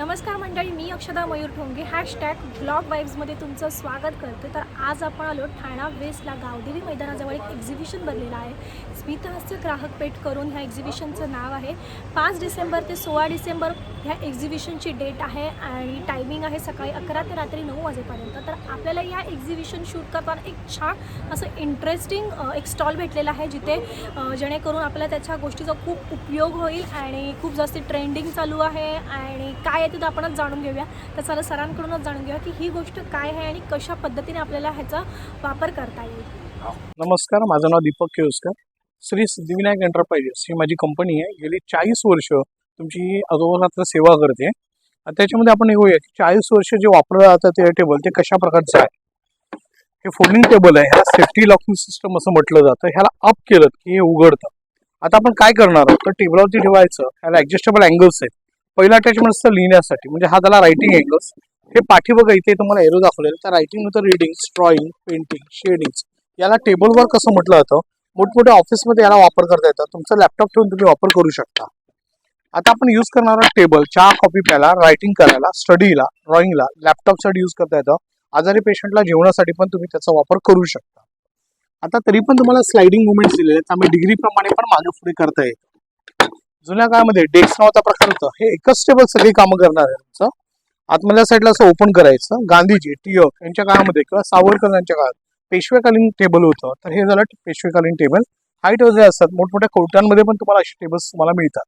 नमस्कार मंडळी मी अक्षदा मयूर ठोंगे. हॅशटॅग ब्लॉग वाईब्समध्ये तुमचं स्वागत करते. तर आज आपण आलो ठाणा वेस्टला. गावदेवी मैदानाजवळ एक एक्झिबिशन भरलेलं आहे. स्मितहास्य ग्राहक पेठ करून ह्या एक्झिबिशनचं नाव आहे. पाच डिसेंबर ते सोळा डिसेंबर ह्या एक्झिबिशनची डेट आहे आणि टायमिंग आहे सकाळी अकरा ते रात्री नऊ वाजेपर्यंत. तर आपल्याला या एक्झिबिशन शूट करताना एक छान असं इंटरेस्टिंग एक स्टॉल भेटलेला आहे जिथे जेणेकरून आपल्याला त्याच्या गोष्टीचा खूप उपयोग होईल आणि खूप जास्त ट्रेंडिंग चालू आहे आणि काय आहे ते आपणच जाणून घेऊया. तर चला सरांकडूनच जाणून घेऊया की ही गोष्ट काय आहे आणि कशा पद्धतीने आपल्याला ह्याचा वापर करता येईल. नमस्कार माझं नाव दीपक केळुसकर. श्री सिद्धिविनायक एंटरप्राइजेस ही माझी कंपनी आहे. गेली चाळीस वर्ष तुमची अगोदर सेवा करते. आणि त्याच्यामध्ये आपण येऊया की चाळीस वर्ष जे वापरलं जातं ते टेबल ते कशा प्रकारचं आहे? हे फोल्डिंग टेबल आहे. ह्याला सेफ्टी लॉकिंग सिस्टम असं म्हटलं जातं. ह्याला अप केलं की हे उघडतं. आता आपण काय करणार आहोत? तर टेबलावरती ठेवायचं. ह्याला ऍडजस्टेबल अँगल्स आहेत. पहिला अटॅचमेंट असतं लिहिण्यासाठी. म्हणजे हा त्याला रायटिंग अँगल्स हे पाठी बघा इथे तुम्हाला एरो दाखवलेलं त्या रायटिंग नंतर रिडिंग ड्रॉइंग पेंटिंग शेडिंग याला टेबलवर कसं म्हटलं जातं? मोठमोठ्या ऑफिसमध्ये याला वापर करता येतं तुमचा लॅपटॉप ठेवून तुम्ही वापर करू शकता. आता आपण यूज करणार टेबल चहा कॉपी प्यायला रायटिंग करायला स्टडीला ड्रॉइंगला लॅपटॉपसाठी यूज करता येतं. आजारी पेशंटला जेवणासाठी पण तुम्ही त्याचा वापर करू शकता. आता तरी पण तुम्हाला स्लायडिंग मुवमेंट दिलेले आहेत. त्यामुळे डिग्री प्रमाणे पण मागे पुढे करता येतो जुन्या काळामध्ये डेस्क नावाचा प्रकार होता. हे एकच टेबल सगळी कामं करणार आहे तुमचं आतमधल्या साईडला असं ओपन करायचं. गांधीजी टिळक यांच्या काळामध्ये किंवा सावरकर यांच्या काळात पेशवेकालीन टेबल होतं. तर हे झालं पेशवेकालीन टेबल हाईट वगैरे असतात. मोठमोठ्या कोर्टांमध्ये पण तुम्हाला असे टेबल्स तुम्हाला मिळतात.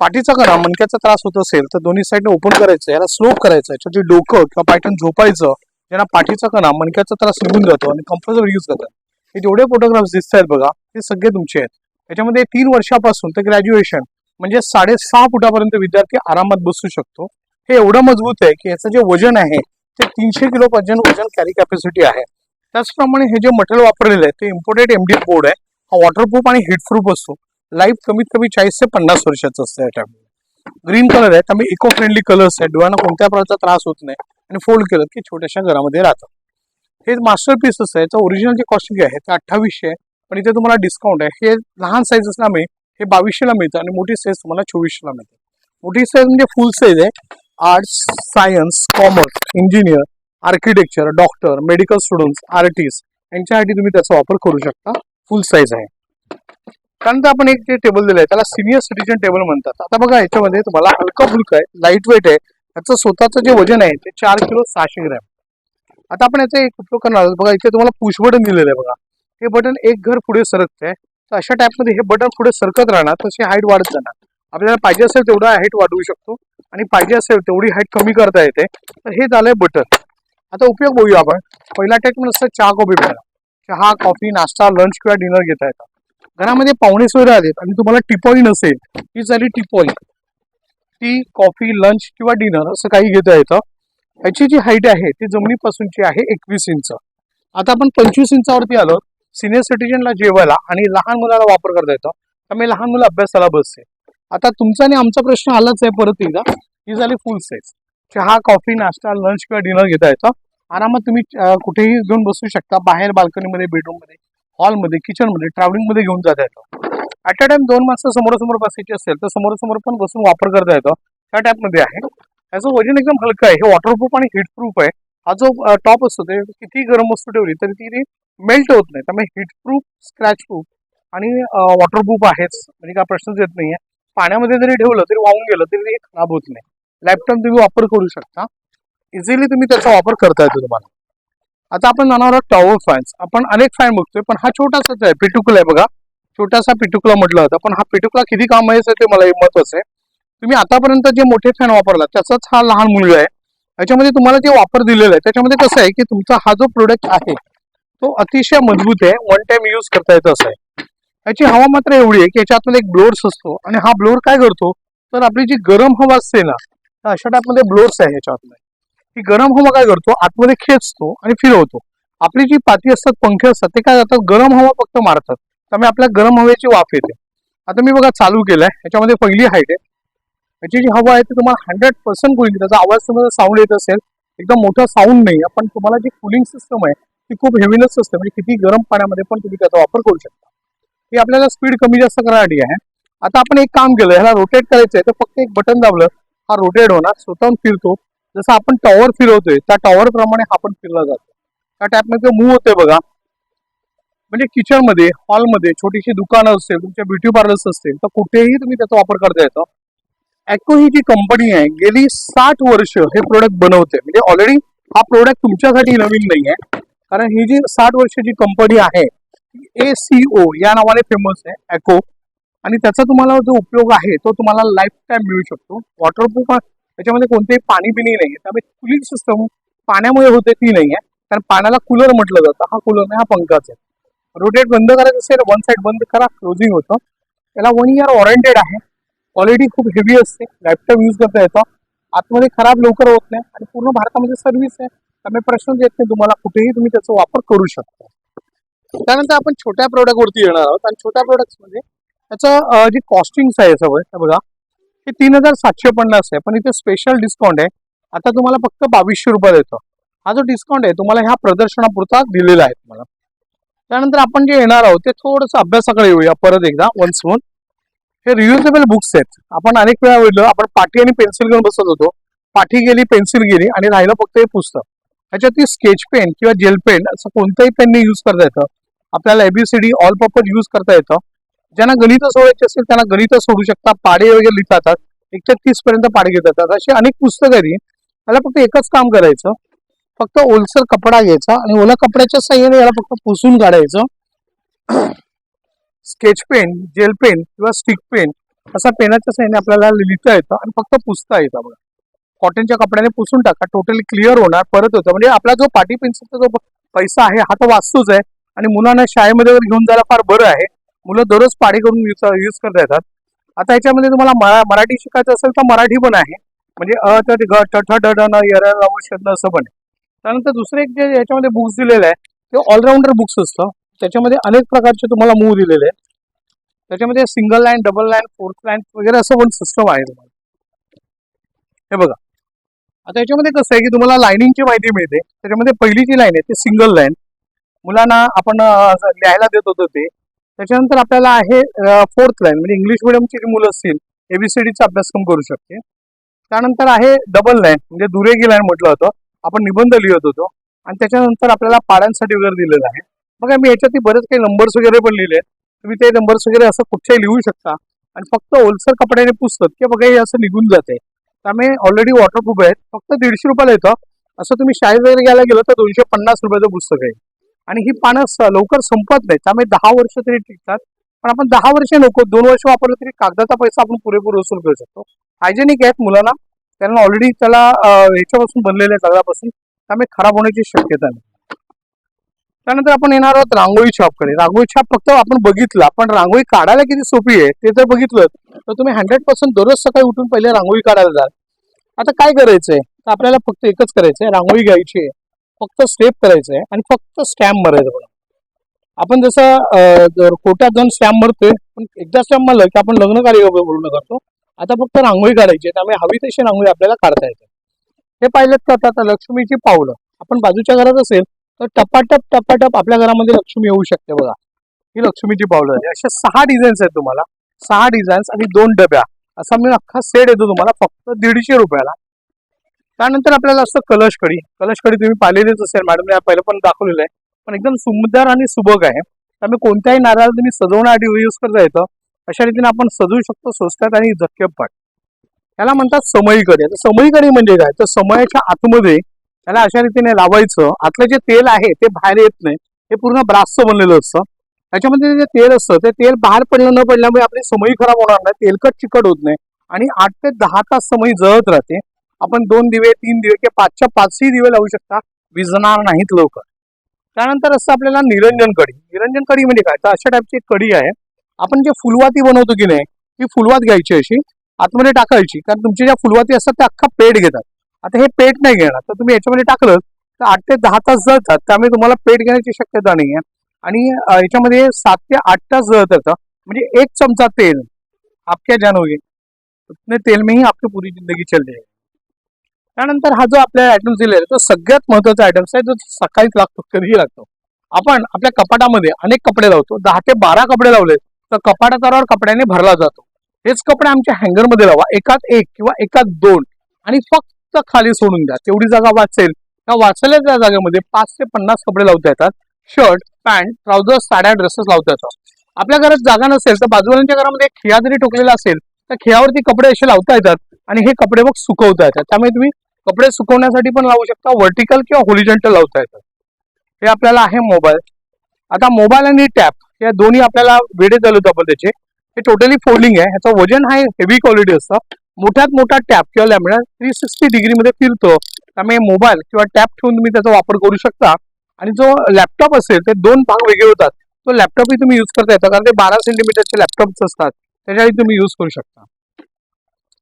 पाठीचा कणा मणक्याचा त्रास होत असेल तर दोन्ही साईडने ओपन करायचं. याला स्लोप करायचं. याच्यावरती डोकं किंवा पायटन झोपायचं ज्यांना पाठीचा कणा मणक्याचा त्रास निघून जातो आणि कम्फर्टेबल यूज करतात. हे जेवढे फोटोग्राफ्स दिसत आहेत बघा ते सगळे तुमचे आहेत. त्याच्यामध्ये तीन वर्षापासून ते ग्रॅज्युएशन म्हणजे साडेसहा फुटापर्यंत विद्यार्थी आरामात बसू शकतो. हे एवढं मजबूत आहे की याचं जे वजन आहे ते तीनशे किलो पर्यंत वजन कॅरी कॅपॅसिटी आहे. त्याचप्रमाणे हे जे मटेरियल वापरलेलं आहे ते इम्पोर्टेड एमडी बोर्ड आहे. हा वॉटरप्रूफ आणि हिटप्रूफ असतो. लाईफ कमीत कमी चाळीस ते पन्नास वर्षाचं असतं या टाइम ग्रीन कलर आहे त्यामुळे इको फ्रेंडली कलर्स आहे डोळ्यांना कोणत्या प्रकारचा त्रास होत नाही आणि फोल्ड केलं की छोट्याशा घरामध्ये राहतं. हे मास्टर पीसच आहे. याचं ओरिजिनल जे कॉस्टिंग आहे ते अठ्ठावीसशे आहे. पण इथे तुम्हाला डिस्काउंट आहे. हे लहान साईज असल्यामुळे हे बावीसशेला मिळतं आणि मोठी साईज तुम्हाला चोवीसशेला मिळते. मोठी साईज म्हणजे फुल साईज आहे. Arts science commerce engineer architecture doctor medical students artist यांच्यासाठी तुम्ही त्याचा वापर करू शकता. फुल साईज आहे. त्यानंतर आपण एक जे टेबल दिलं आहे त्याला सिनियर सिटीजन टेबल म्हणतात. आता बघा याच्यामध्ये तुम्हाला हलका फुलका आहे लाइट वेट आहे. त्याचं स्वतःचं जे वजन आहे ते चार किलो सहाशे ग्रॅम. आता आपण याचा एक उपयोग करणार आहोत. बघा इथे तुम्हाला पुश बटन दिलेलं आहे बघा. हे बटन एक घर पुढे सरकतंय. तर अशा टाईपमध्ये हे बटन पुढे सरकत राहणार तशी हाईट वाढत जाणार. आपल्याला पाहिजे असेल तेवढा हाईट वाढवू शकतो. आणि पाहिजे असेल तेवढी हाईट कमी करता येते. तर हे झालंय बटन. आता उपयोग बघूया आपण. पहिला अटॅचमेंट म्हणजे असतं चहा कॉफी प्यायला चहा कॉफी नाश्ता लंच किंवा डिनर घेता येतं. घरामध्ये पाहुणे सोयरे आहेत आणि तुम्हाला टिपॉली नसेल ही झाली टिपॉली. टी कॉफी लंच किंवा डिनर असं काही घेता येतं. याची जी हाईट आहे ती जमिनीपासूनची आहे एकवीस इंच. आता आपण पंचवीस इंचावरती आलो सिनियर सिटीजनला जेवायला आणि लहान मुलाला वापर करता येतो. त्यामुळे लहान मुलं अभ्यासाला बसते आता तुमचा आणि आमचा प्रश्न आलाच आहे परत एकदा. ही झाली फुल साईज चहा कॉफी नाश्ता लंच किंवा डिनर घेता येतं. आरामात तुम्ही कुठेही घेऊन बसू शकता. बाहेर बाल्कनीमध्ये बेडरूममध्ये हॉलमध्ये किचनमध्ये ट्रॅव्हलिंगमध्ये घेऊन जाता येतं. ॲट अ टाइम दोन माणसं समोरासमोर बसायची असेल तर समोरासमोर पण बसून वापर करता येतो. त्या टाईपमध्ये आहे. त्याचं वजन एकदम हलकं आहे. हे वॉटरप्रूफ आणि हिटप्रूफ आहे. हा जो टॉप असतो ते किती गरम वस्तू ठेवली तरी ती मेल्ट होत नाही. त्यामुळे हिटप्रूफ स्क्रॅच प्रूफ आणि वॉटरप्रूफ आहेच. म्हणजे काय प्रश्नच येत नाहीये. पाण्यामध्ये जरी ठेवलं तरी वाहून गेलं तरी ते खराब होत नाही. लॅपटॉप तुम्ही वापर करू शकता. इझिली तुम्ही त्याचा वापर करता येतो तुम्हाला. आता आपण जाणार आहोत टॉवर फॅन्स आपण अनेक फॅन बघतोय पण हा छोटासाच आहे पिटुकला आहे बघा. छोटासा पिटुकला म्हटलं होतं पण हा पिटुकला किती कामायचं ते मला महत्वाचं आहे. तुम्ही आतापर्यंत जे मोठे फॅन वापरला त्याचाच हा लहान मुलगा आहे. याच्यामध्ये तुम्हाला जे वापर दिलेला आहे त्याच्यामध्ये कसं आहे की तुमचा हा जो प्रोडक्ट आहे तो अतिशय मजबूत आहे वन टाइम यूज करता येत असं आहे. याची हवा मात्र एवढी आहे की याच्यातमध्ये एक ब्लोअर्स असतो आणि हा ब्लोअर काय करतो? तर आपली जी गरम हवा असते ना तर अशा टाईपमध्ये ब्लोअर्स आहे याच्यातमध्ये ही गरम हवा काय करतो? आतमध्ये खेचतो आणि फिरवतो. आपली जी पाती असतात पंखे असतात ते काय जातात गरम हवा फक्त मारतात. त्यामुळे आपल्या गरम हवेची वाफ येते. आता मी बघा चालू केलाय याच्यामध्ये पहिली हाईट आहे. याची जी हवा आहे ती तुम्हाला हंड्रेड पर्सेंट होईल त्याचा आवाज तुम्हाला साऊंड येत असेल. एकदम मोठा साऊंड नाही पण तुम्हाला जी कुलिंग सिस्टम आहे ती खूप हेवीनेस असते म्हणजे किती गरम पाण्यामध्ये पण तुम्ही त्याचा वापर करू शकता. ही आपल्याला स्पीड कमी जास्त करण्यासाठी आहे. आता आपण एक काम केलं. ह्याला रोटेट करायचं आहे तर फक्त एक बटन दाबलं. हा रोटेट होणार. स्वतःहून फिरतो. जसं आपण टॉवर फिरवतोय त्या टॉवर प्रमाणे हा पण फिरला जातो. त्या टॅपमध्ये मूव होतोय बघा. म्हणजे किचनमध्ये हॉलमध्ये छोटीशी दुकानं असतील तुमच्या ब्युटी पार्लर्स असतील तर कुठेही तुम्ही त्याचा वापर करता येतो. ॲको ही जी कंपनी आहे गेली साठ वर्ष हे प्रोडक्ट बनवते. म्हणजे ऑलरेडी हा प्रोडक्ट तुमच्यासाठी नवीन नाही आहे कारण ही जी साठ वर्षाची कंपनी आहे ए सी ओ या नावाने फेमस आहे ॲको आणि त्याचा तुम्हाला जो उपयोग आहे तो तुम्हाला लाईफ टाईम मिळू शकतो. वॉटरप्रूफ त्याच्यामध्ये कोणतेही पाणी बिनी नाही आहे त्यामुळे कुलिंग सिस्टम पाण्यामुळे होते ती नाही आहे कारण पाण्याला कूलर म्हटलं जातं. हा कूलर नाही हा पंखाच आहे. रोटेट बंद करायचं असेल वन साईड बंद करा क्लोजिंग होतं. त्याला वन इयर वॉरंटेड आहे. क्वालिटी खूप हेवी असते. लॅपटॉप यूज करता येतो. आतमध्ये खराब लवकर होत नाही आणि पूर्ण भारतामध्ये सर्व्हिस आहे. त्यामुळे प्रश्न येत नाही तुम्हाला कुठेही तुम्ही त्याचा वापर करू शकता. त्यानंतर आपण छोट्या प्रोडक्टवरती येणार आहोत. आणि छोट्या प्रोडक्ट्समध्ये त्याचं जे कॉस्टिंग्स आहे सगळं हे बघा. हे तीन हजार सातशे पन्नास आहे. पण इथे स्पेशल डिस्काउंट आहे. आता तुम्हाला फक्त बावीसशे रुपये देतो. हा जो डिस्काउंट आहे तुम्हाला ह्या प्रदर्शनापुरता दिलेला आहे तुम्हाला. त्यानंतर आपण जे येणार आहोत ते थोडंसं अभ्यासाकडे येऊया. परत एकदा वन्स मोर हे रियुजेबल बुक्स आहेत. आपण अनेक वेळा बोललो आपण पाठी आणि पेन्सिल घेऊन बसत होतो. पाठी गेली पेन्सिल गेली आणि राहिलं फक्त हे पुस्तक. ह्याच्यात स्केच पेन किंवा जेल पेन असं कोणत्याही पेनने यूज करता येतं. आपल्याला एबीसीडी ऑल पर्पज यूज करता येतं. ज्यांना गणित सोडायचे असेल त्यांना गणित सोडू शकता पाडे वगैरे लिहिता येतात एक ते तीस पर्यंत पाडे घेता येतात अशी अनेक पुस्तकं आहेत त्याला फक्त एकच काम करायचं. फक्त ओलसर कपडा घ्यायचा आणि ओला कपड्याच्या साह्याने याला फक्त पुसून काढायचं. स्केच पेन जेल पेन किंवा स्टिक पेन असा पेनाच्या साह्याने आपल्याला लिहिता येतं आणि फक्त पुसता येतं बघा. कॉटनच्या कपड्याने पुसून टाका टोटली क्लिअर होणार परत होतं. म्हणजे आपला जो पाटी पेन्सिलचा जो पैसा आहे हा तर वाचतोच आहे आणि मुलांना शाळेमध्ये वगैरे घेऊन जायला फार बरं आहे. मुलं दररोज पाडी करून यूज यूज करता येतात आता याच्यामध्ये तुम्हाला मरा मराठी शिकायचं असेल तर मराठी पण आहे. म्हणजे अ तर ग ठ ड न यर असं पण आहे. त्यानंतर दुसरं एक जे याच्यामध्ये बुक्स दिलेलं आहे ते ऑलराऊंडर बुक्स असतं. त्याच्यामध्ये अनेक प्रकारचे तुम्हाला मूव दिलेले आहेत. त्याच्यामध्ये single line double line fourth line वगैरे असं पण सिस्टम आहे तुम्हाला. हे बघा. आता याच्यामध्ये कसं आहे की तुम्हाला लाईनिंगची माहिती मिळते. त्याच्यामध्ये पहिली जी लाईन आहे ती सिंगल लाईन मुलांना आपण लिहायला देत होतो ते. त्याच्यानंतर आपल्याला आहे फोर्थ लाईन म्हणजे इंग्लिश मिडियमची जी मुलं असतील एबीसीडीचा अभ्यासक्रम करू शकते. त्यानंतर आहे डबल लाईन म्हणजे दुरेगी लाईन म्हटलं होतं. आपण निबंध लिहित होतो. आणि त्याच्यानंतर आपल्याला पाड्यांसाठी वगैरे दिलेलं आहे. बघा मी याच्यात बरेच काही नंबर्स वगैरे पण लिहिले तुम्ही ते नंबर्स वगैरे असं कुठच्याही लिहू शकता. आणि फक्त ओलसर कपड्याने पुसतात की बघा हे असं निघून जाते. त्यामुळे ऑलरेडी वॉटरप्रूफ आहेत. फक्त दीडशे रुपयाला येतं. असं तुम्ही शाळेत वगैरे घ्यायला गेलं तर दोनशे पन्नास रुपयाचं पुस्तक आहे. आणि ही पानं स- लवकर संपत नाही त्यामुळे दहा वर्ष तरी टिकतात. पण आपण दहा वर्ष नको दोन वर्ष वापरलं तरी कागदाचा पैसा आपण पुरेपूर वसूल करू शकतो. हायजेनिक आहेत मुलांना. त्यांना ऑलरेडी त्याला अं, ह्याच्यापासून बनलेल्या कागदापासून त्यामुळे खराब होण्याची शक्यता नाही. त्यानंतर आपण येणार आहोत रांगोळी छापकडे रांगोळी छाप फक्त आपण बघितला. पण रांगोळी काढायला किती सोपी आहे ते जर बघितलं तर तुम्ही हंड्रेड पर्सेंट दररोज सकाळी उठून पहिले रांगोळी काढायला जाल. आता काय करायचंय? तर आपल्याला फक्त एकच करायचंय रांगोळी घ्यायची आहे. फक्त स्टेप करायचं आहे आणि फक्त स्टॅम्प मारायचं म्हणून. आपण जसं जर कोट्यात जाऊन स्टॅम्प मारतोय पण एकदा स्टॅम्प मारलं की आपण लग्न कार्य पूर्ण करतो. आता फक्त रांगोळी काढायची आहे त्यामुळे हवी तशी रांगोळी आपल्याला काढता येते. हे पाहिलं तर आता लक्ष्मीची पावलं. आपण बाजूच्या घरात असेल तर टपाटप टपाटप आपल्या घरामध्ये लक्ष्मी येऊ शकते बघा. ही लक्ष्मीची पावलं आहे अशा सहा डिझाईन्स आहेत तुम्हाला. सहा डिझाईन्स आणि दोन डब्या. असा मी अख्खा सेट येतो तुम्हाला फक्त दीडशे रुपयाला. त्यानंतर आपल्याला असतं कलशकडी कलशकडी तुम्ही पाहिलेलीच असेल मॅडमने पहिलं पण दाखवलेलं आहे. पण एकदम सुंदर आणि सुबक आहे. त्यामुळे कोणत्याही नारळाला तुम्ही सजवण्यासाठी यूज करता येतं. अशा रीतीने आपण सजवू शकतो स्वस्तात आणि झटकेपट याला म्हणतात समयी कडी आता समयी कडी म्हणजे काय? तर समयाच्या आतमध्ये त्याला अशा रीतीने लावायचं. आतलं जे तेल आहे ते बाहेर येत नाही. हे पूर्ण ब्रासचं बनलेलं असतं. त्याच्यामध्ये जे तेल असतं ते तेल बाहेर पडलं न पडल्यामुळे आपली समई खराब होणार नाही तेलकट चिकट होत नाही. आणि आठ ते दहा तास समई जळत राहते. आपण दोन दिवे तीन दिवे किंवा पाचच्या पाचही दिवे लावू शकता. विजणार नाहीत लवकर. त्यानंतर असतं आपल्याला निरंजन कढी. निरंजन कढी म्हणजे काय? तर अशा टाईपची एक कढी आहे. आपण जे फुलवाती बनवतो की नाही ती फुलवात घ्यायची अशी. आतमध्ये टाकायची. कारण तुमच्या ज्या फुलवाती असतात त्या अख्खा पेट घेतात. आता हे पेट नाही घेणार. तर तुम्ही याच्यामध्ये टाकलं तर आठ ते दहा तास जळतात. त्यामुळे तुम्हाला पेट घेण्याची शक्यता नाही आहे आणि याच्यामध्ये सात ते आठ तास जळत येतं म्हणजे एक चमचा तेल आपक्या जानोगे होईल तेल में ही आपकी पूरी जिंदगी चल जाएगी त्यानंतर हा जो आपल्याला आयटम दिलेला आहे तो सगळ्यात महत्त्वाचा आयटम्स आहे जो सकाळीच लागतो कधीही लागतो. आपण आपल्या कपाटामध्ये अनेक कपडे लावतो. दहा ते बारा कपडे लावले तर कपाटाचा कपड्याने भरला जातो. हेच कपडे आमच्या हँगरमध्ये लावा. एकात एक किंवा एकात दोन. आणि फक्त खाली सोडून द्या. तेवढी जागा वाचेल. त्या वाचलेल्या त्या जागेमध्ये पाच ते पन्नास कपडे लावता येतात. शर्ट पॅन्ट ट्राउझर्स साड्या ड्रेसेस लावता येतात. आपल्या घरात जागा नसेल तर बाजूवाल्यांच्या घरामध्ये एक जरी ठोकलेला असेल तर खियावरती कपडे असे लावता येतात आणि हे कपडे मग सुकवता येतात. त्यामुळे तुम्ही कपडे सुकवण्यासाठी पण लावू शकता. व्हर्टिकल किंवा होलिजेंटल लावता येतात. हे आपल्याला आहे मोबाईल. आता मोबाईल आणि टॅप या दोन्ही आपल्याला वेडे चालवतो आपण त्याचे. हे टोटली फोल्डिंग आहे. ह्याचं वजन हा हेवी क्वालिटी असतं. मोठ्यात मोठा टॅप किंवा लॅमिना थ्री सिक्स्टी डिग्रीमध्ये फिरतो. त्यामुळे मोबाईल किंवा टॅप ठेवून तुम्ही त्याचा वापर करू शकता. आणि जो लॅपटॉप असेल ते दोन भाग वेगळे होतात. तो लॅपटॉपही तुम्ही यूज करता येतो कारण ते बारा सेंटीमीटरचे लॅपटॉप्स असतात. त्याच्याही तुम्ही यूज करू शकता.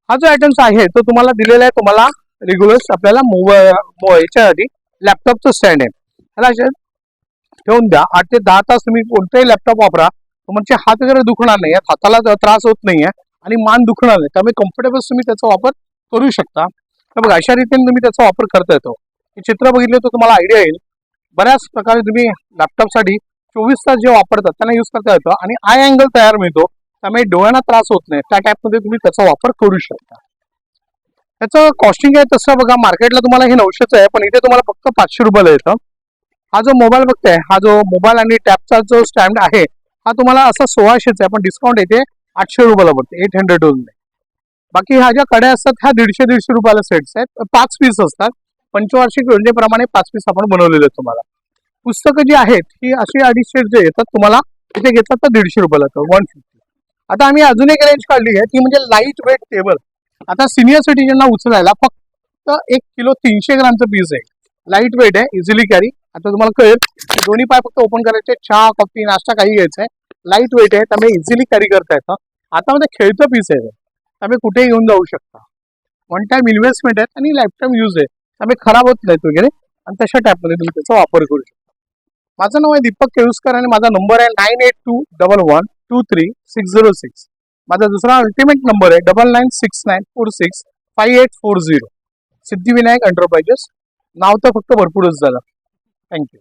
हा जो आयटम्स आहे तो तुम्हाला दिलेला आहे तुम्हाला रेग्युलर आपल्याला मोबाईल याच्यासाठी लॅपटॉपचं स्टँड आहे. ह्याला असे ठेवून द्या. आठ ते दहा तास तुम्ही कोणताही लॅपटॉप वापरा. तुमचे म्हणजे हात वगैरे दुखणार नाही. आहेत हाताला त्रास होत नाही आहे आणि मान दुखणार नाही. त्यामुळे कम्फर्टेबल तुम्ही त्याचा वापर करू शकता. तर बघा अशा रीतीने तुम्ही त्याचा वापर करता येतो. हे चित्र बघितलं तर तुम्हाला आयडिया येईल. बऱ्याच प्रकारे तुम्ही लॅपटॉपसाठी चोवीस तास जे वापरतात त्यांना यूज करता येतो आणि आय अँगल तयार मिळतो. त्यामुळे डोळ्यांना त्रास होत नाही. त्या टाईपमध्ये तुम्ही त्याचा वापर करू शकता. त्याचं कॉस्टिंग आहे तसं बघा मार्केटला तुम्हाला हे नऊशेच आहे पण इथे तुम्हाला फक्त पाचशे रुपयाला येतं. हा जो मोबाईल बघताय हा जो मोबाईल आणि टॅपचा जो स्टँड आहे हा तुम्हाला असा सोळाशेचा आहे पण डिस्काउंट येते आठशे रुपयाला पडते एट हंड्रेड बाकी ह्या ज्या कड्या असतात ह्या दीडशे दीडशे रुपयाला सेट्स आहेत. पाच पीस असतात. पंचवार्षिक योजनेप्रमाणे पाच पीस आपण बनवलेले आहेत तुम्हाला. पुस्तकं जी आहेत ही अशी अडीचशे जे येतात तुम्हाला तिथे घेतात तर दीडशे रुपयाला वन फिफ्टी आता आम्ही अजून एक रेंज काढली आहे ती म्हणजे लाइट वेट टेबल आता सिनियर सिटीजनला उचलायला फक्त एक किलो तीनशे ग्रामचं पीस आहे. लाइट वेट आहे इझिली कॅरी आता तुम्हाला कळेल दोन्ही पाय फक्त ओपन करायचे चहा कॉफी नाश्ता काही घ्यायचा आहे लाइट वेट आहे त्यामुळे इझिली कॅरी करता येतं. आता म्हणजे मध्ये खेळतं पीस आहे. हे. त्यामुळे कुठेही घेऊन जाऊ शकता. वन टाइम इन्व्हेस्टमेंट आहे आणि लाईफ टाईम यूज आहे. त्यामुळे खराब होत नाहीत वगैरे. आणि तशा टाईपमध्ये तुम्ही त्याचा वापर करू शकता. माझं नाव आहे दीपक केळुसकर आणि माझा नंबर आहे nine eight two double one two three six zero six माझा दुसरा अल्टिमेट नंबर आहे double nine six nine four six five eight four zero Siddhivinayak enterprises नाव तर फक्त भरपूरच झालं. थँक्यू